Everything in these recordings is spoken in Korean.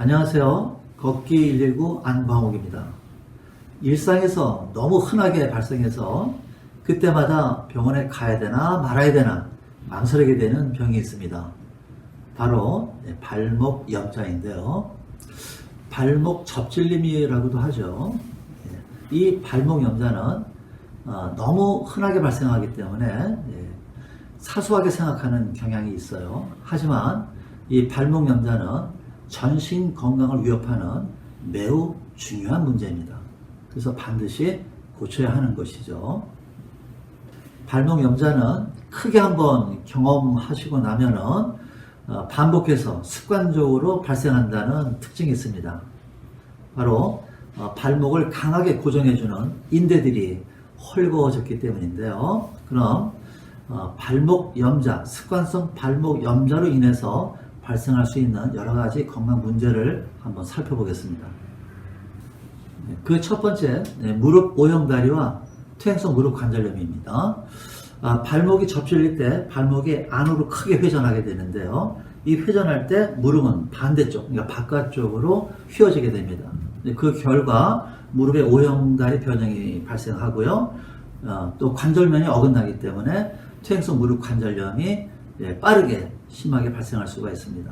안녕하세요. 걷기 119 안광옥입니다. 일상에서 너무 흔하게 발생해서 그때마다 병원에 가야 되나 말아야 되나 망설이게 되는 병이 있습니다. 바로 네, 발목 염자인데요. 발목 접질림이라고도 하죠. 예, 이 발목 염자는 어, 너무 흔하게 발생하기 때문에 예, 사소하게 생각하는 경향이 있어요. 하지만 이 발목 염자는 전신 건강을 위협하는 매우 중요한 문제입니다. 그래서 반드시 고쳐야 하는 것이죠. 발목 염자는 크게 한번 경험하시고 나면은 어, 반복해서 습관적으로 발생한다는 특징이 있습니다. 바로 어, 발목을 강하게 고정해주는 인대들이 헐거워졌기 때문인데요. 그럼 어, 발목 염자, 습관성 발목 염자로 인해서 발생할 수 있는 여러 가지 건강 문제를 한번 살펴보겠습니다. 그 첫 번째, 네, 무릎 오형 다리와 퇴행성 무릎 관절염입니다. 아, 발목이 접질릴 때 발목이 안으로 크게 회전하게 되는데요. 이 회전할 때 무릎은 반대쪽, 그러니까 바깥쪽으로 휘어지게 됩니다. 네, 그 결과 무릎의 오형다리 변형이 발생하고요. 어, 또 관절면이 어긋나기 때문에 퇴행성 무릎 관절염이 예, 빠르게 심하게 발생할 수가 있습니다.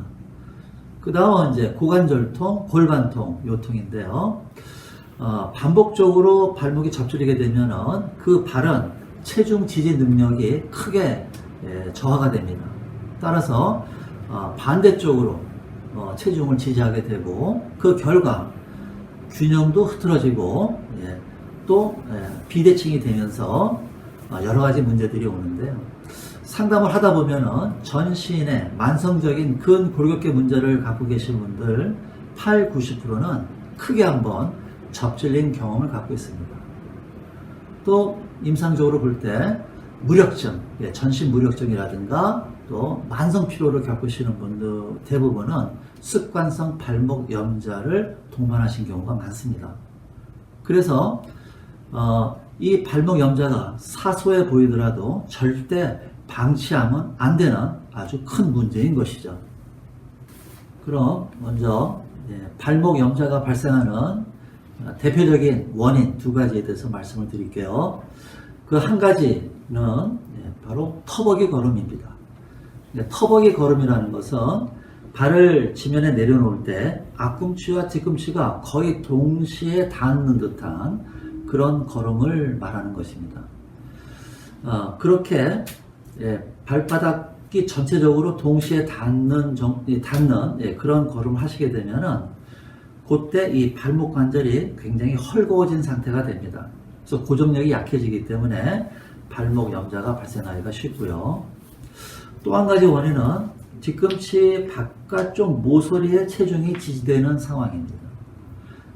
그 다음은 이제 고관절통, 골반통, 요통인데요. 어, 반복적으로 발목이 접질리게 되면은 그 발은 체중 지지 능력이 크게 예, 저하가 됩니다. 따라서 어, 반대쪽으로 어, 체중을 지지하게 되고 그 결과 균형도 흐트러지고 예, 또 예, 비대칭이 되면서 어, 여러 가지 문제들이 오는데요. 상담을 하다 보면은 전신에 만성적인 근 골격계 문제를 갖고 계신 분들 8, 90%는 크게 한번 접질린 경험을 갖고 있습니다. 또 임상적으로 볼 때 무력증, 예, 전신 무력증이라든가 또 만성 피로를 겪으시는 분들 대부분은 습관성 발목 염자를 동반하신 경우가 많습니다. 그래서 어, 이 발목 염자가 사소해 보이더라도 절대 방치하면 안 되는 아주 큰 문제인 것이죠. 그럼 먼저 예, 발목 염자가 발생하는 어, 대표적인 원인 두 가지에 대해서 말씀을 드릴게요. 그 한 가지는 예, 바로 터벅이 걸음입니다. 네, 터벅이 걸음이라는 것은 발을 지면에 내려놓을 때 앞꿈치와 뒤꿈치가 거의 동시에 닿는 듯한 그런 걸음을 말하는 것입니다. 어, 그렇게 예, 발바닥이 전체적으로 동시에 닿는, 정, 예, 닿는 예, 그런 걸음을 하시게 되면은 그때 이 발목 관절이 굉장히 헐거워진 상태가 됩니다. 그래서 고정력이 약해지기 때문에 발목 염자가 발생하기가 쉽고요. 또 한 가지 원인은 뒤꿈치 바깥쪽 모서리에 체중이 지지되는 상황입니다.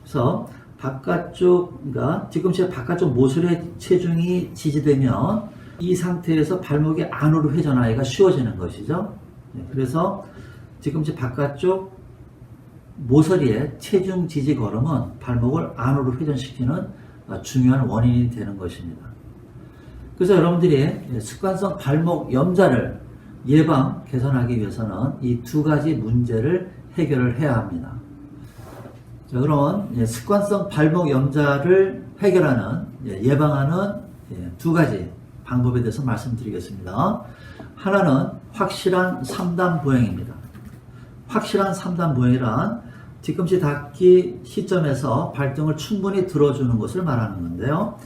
그래서 바깥쪽, 그러니까 뒤꿈치 바깥쪽 모서리에 체중이 지지되면 이 상태에서 발목이 안으로 회전하기가 쉬워지는 것이죠. 네, 그래서 뒤꿈치 바깥쪽 모서리에 체중 지지 걸음은 발목을 안으로 회전시키는 어, 중요한 원인이 되는 것입니다. 그래서 여러분들이 습관성 발목 염자를 예방, 개선하기 위해서는 이 두 가지 문제를 해결을 해야 합니다. 자, 그러면 예, 습관성 발목 염자를 해결하는, 예, 예방하는 예, 두 가지 방법에 대해서 말씀드리겠습니다. 하나는 확실한 3단 보행입니다. 확실한 3단 보행이란 뒤꿈치 닿기 시점에서 발등을 충분히 들어주는 것을 말하는 건데요.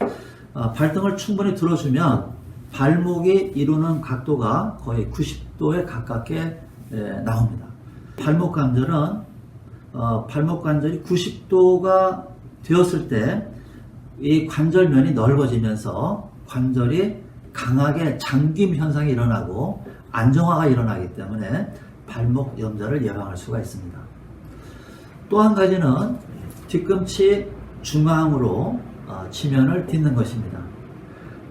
어, 발등을 충분히 들어주면 발목이 이루는 각도가 거의 90도에 가깝게 에, 나옵니다. 발목 관절은 어, 발목 관절이 90도가 되었을 때 이 관절면이 넓어지면서 관절이 강하게 잠김 현상이 일어나고 안정화가 일어나기 때문에 발목 염자를 예방할 수가 있습니다. 또 한 가지는 뒤꿈치 중앙으로 어, 지면을 딛는 것입니다.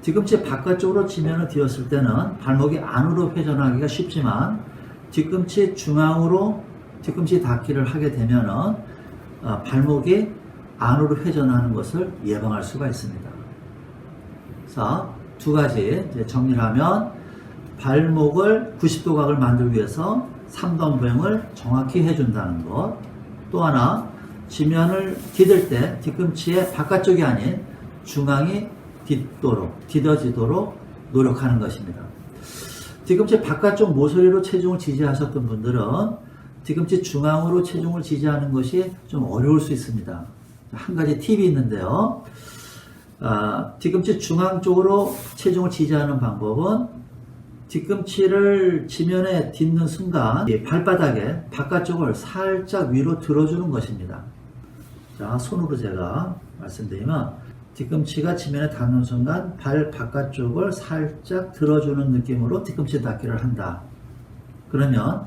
뒤꿈치 바깥쪽으로 지면을 딛었을 때는 발목이 안으로 회전하기가 쉽지만 뒤꿈치 중앙으로 뒤꿈치 닿기를 하게 되면은 어, 발목이 안으로 회전하는 것을 예방할 수가 있습니다. 그래서 두 가지 정리를 하면 발목을 90도 각을 만들기 위해서 3단 보행을 정확히 해준다는 것. 또 하나 지면을 디딜 때 뒤꿈치의 바깥쪽이 아닌 중앙이 딛도록 디뎌지도록 노력하는 것입니다. 뒤꿈치 바깥쪽 모서리로 체중을 지지하셨던 분들은 뒤꿈치 중앙으로 체중을 지지하는 것이 좀 어려울 수 있습니다. 한 가지 팁이 있는데요. 아, 뒤꿈치 중앙 쪽으로 체중을 지지하는 방법은 뒤꿈치를 지면에 딛는 순간 이 발바닥에 바깥쪽을 살짝 위로 들어주는 것입니다. 자, 손으로 제가 말씀드리면 뒤꿈치가 지면에 닿는 순간 발 바깥쪽을 살짝 들어주는 느낌으로 뒤꿈치 닿기를 한다. 그러면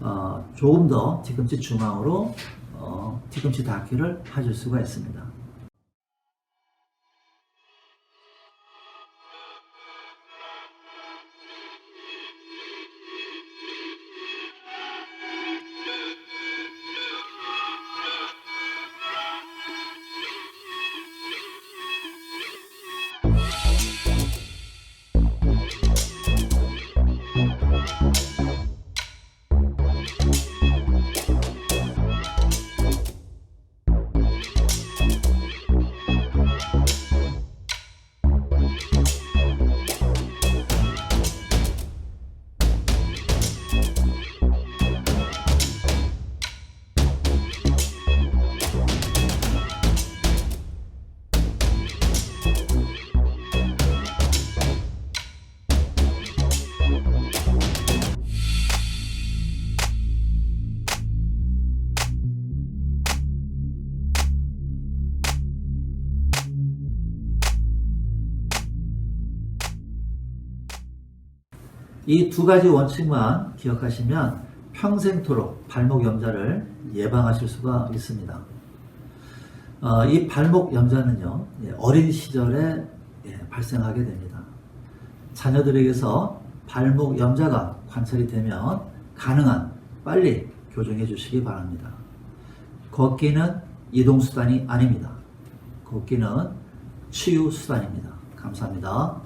어, 조금 더 뒤꿈치 중앙으로 어, 뒤꿈치 닿기를 해줄 수가 있습니다. 이 두 가지 원칙만 기억하시면 평생토록 발목 염좌를 예방하실 수가 있습니다. 어, 이 발목 염좌는요, 예, 어린 시절에 예, 발생하게 됩니다. 자녀들에게서 발목 염좌가 관찰이 되면 가능한 빨리 교정해 주시기 바랍니다. 걷기는 이동수단이 아닙니다. 걷기는 치유수단입니다. 감사합니다.